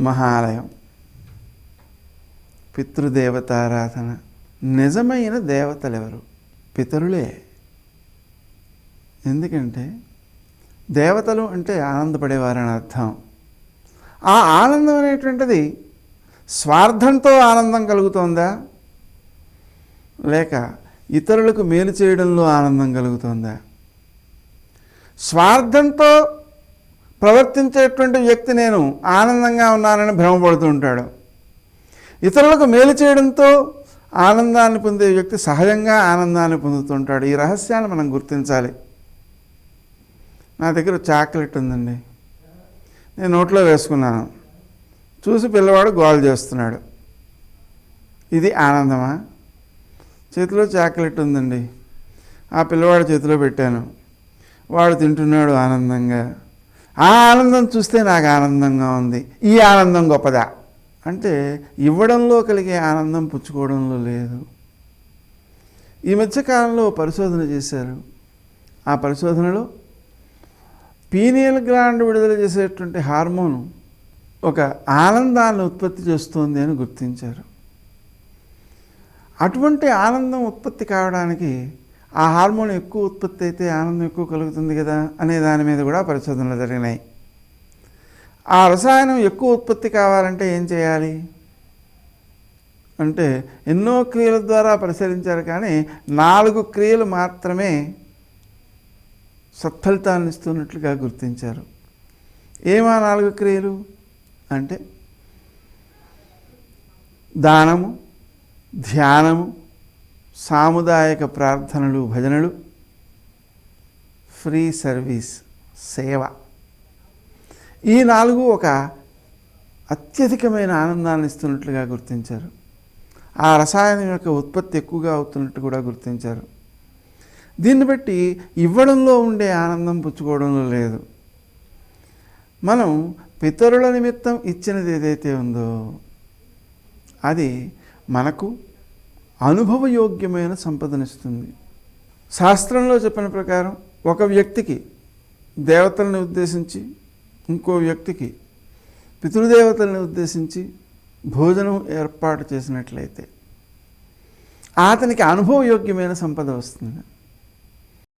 మహాలయం. పితృదేవతారాధన. నిజమైన దేవతలు ఎవరు పితరులే. ఎందుకంటే దేవతలు అంటే ఆనందపడేవారని అర్థం. ఆ ఆనందం అనేటువంటిది స్వార్థంతో ఆనందం కలుగుతోందా? లేక ఇతరులకు మేలు చేయడంలో ఆనందం కలుగుతోందా? స్వార్థంతో ప్రవర్తించేటువంటి వ్యక్తి నేను ఆనందంగా ఉన్నానని భ్రమపడుతూ ఉంటాడు. ఇతరులకు మేలు చేయడంతో ఆనందాన్ని పొందే వ్యక్తి సహజంగా ఆనందాన్ని పొందుతుంటాడు ఈ రహస్యాన్ని మనం గుర్తించాలి. నా దగ్గర చాక్లెట్ ఉందండి. నేను నోట్లో వేసుకున్నాను. చూసి పిల్లవాడు గోల్ చేస్తున్నాడు. ఇది ఆనందమా? చేతిలో చాక్లెట్ ఉందండి. ఆ పిల్లవాడు చేతిలో పెట్టాను. వాడు తింటున్నాడు ఆనందంగా. ఆ ఆనందం చూస్తే నాకు ఆనందంగా ఉంది. ఈ ఆనందం గొప్పదా? అంటే ఇవ్వడంలో కలిగే ఆనందం పుచ్చుకోవడంలో లేదు. ఈ మధ్యకాలంలో పరిశోధన చేశారు. ఆ పరిశోధనలో పీనియల్ గ్లాండ్ విడుదల చేసేటువంటి హార్మోన్ ఒక ఆనందాన్ని ఉత్పత్తి చేస్తోంది అని గుర్తించారు. అటువంటి ఆనందం ఉత్పత్తి కావడానికి ఆ హార్మోన్ ఎక్కువ ఉత్పత్తి అయితే ఆనందం ఎక్కువ కలుగుతుంది కదా అనే దాని మీద కూడా పరిశోధనలు జరిగినాయి. ఆ రసాయనం ఎక్కువ ఉత్పత్తి కావాలంటే ఏం చేయాలి? అంటే ఎన్నో క్రియల ద్వారా పరిశీలించారు కానీ నాలుగు క్రియలు మాత్రమే సత్ఫలితాన్ని ఇస్తున్నట్లుగా గుర్తించారు. ఏమా నాలుగు క్రియలు? అంటే దానము ధ్యానము సాముదాయక ప్రార్థనలు భజనలు ఫ్రీ సర్వీస్ సేవ. ఈ నాలుగు ఒక అత్యధికమైన ఆనందాన్ని ఇస్తున్నట్లుగా గుర్తించారు. ఆ రసాయనం యొక్క ఉత్పత్తి ఎక్కువగా అవుతున్నట్టు కూడా గుర్తించారు. దీన్ని బట్టి ఇవ్వడంలో ఉండే ఆనందం పుచ్చుకోవడంలో లేదు. మనం పితరుల నిమిత్తం ఇచ్చినది ఏదైతే ఉందో అది మనకు అనుభవయోగ్యమైన సంపదనిస్తుంది. శాస్త్రంలో చెప్పిన ప్రకారం ఒక వ్యక్తికి దేవతల్ని ఉద్దేశించి ఇంకో వ్యక్తికి పితృదేవతల్ని ఉద్దేశించి భోజనం ఏర్పాటు చేసినట్లయితే అతనికి అనుభవయోగ్యమైన సంపద వస్తుంది.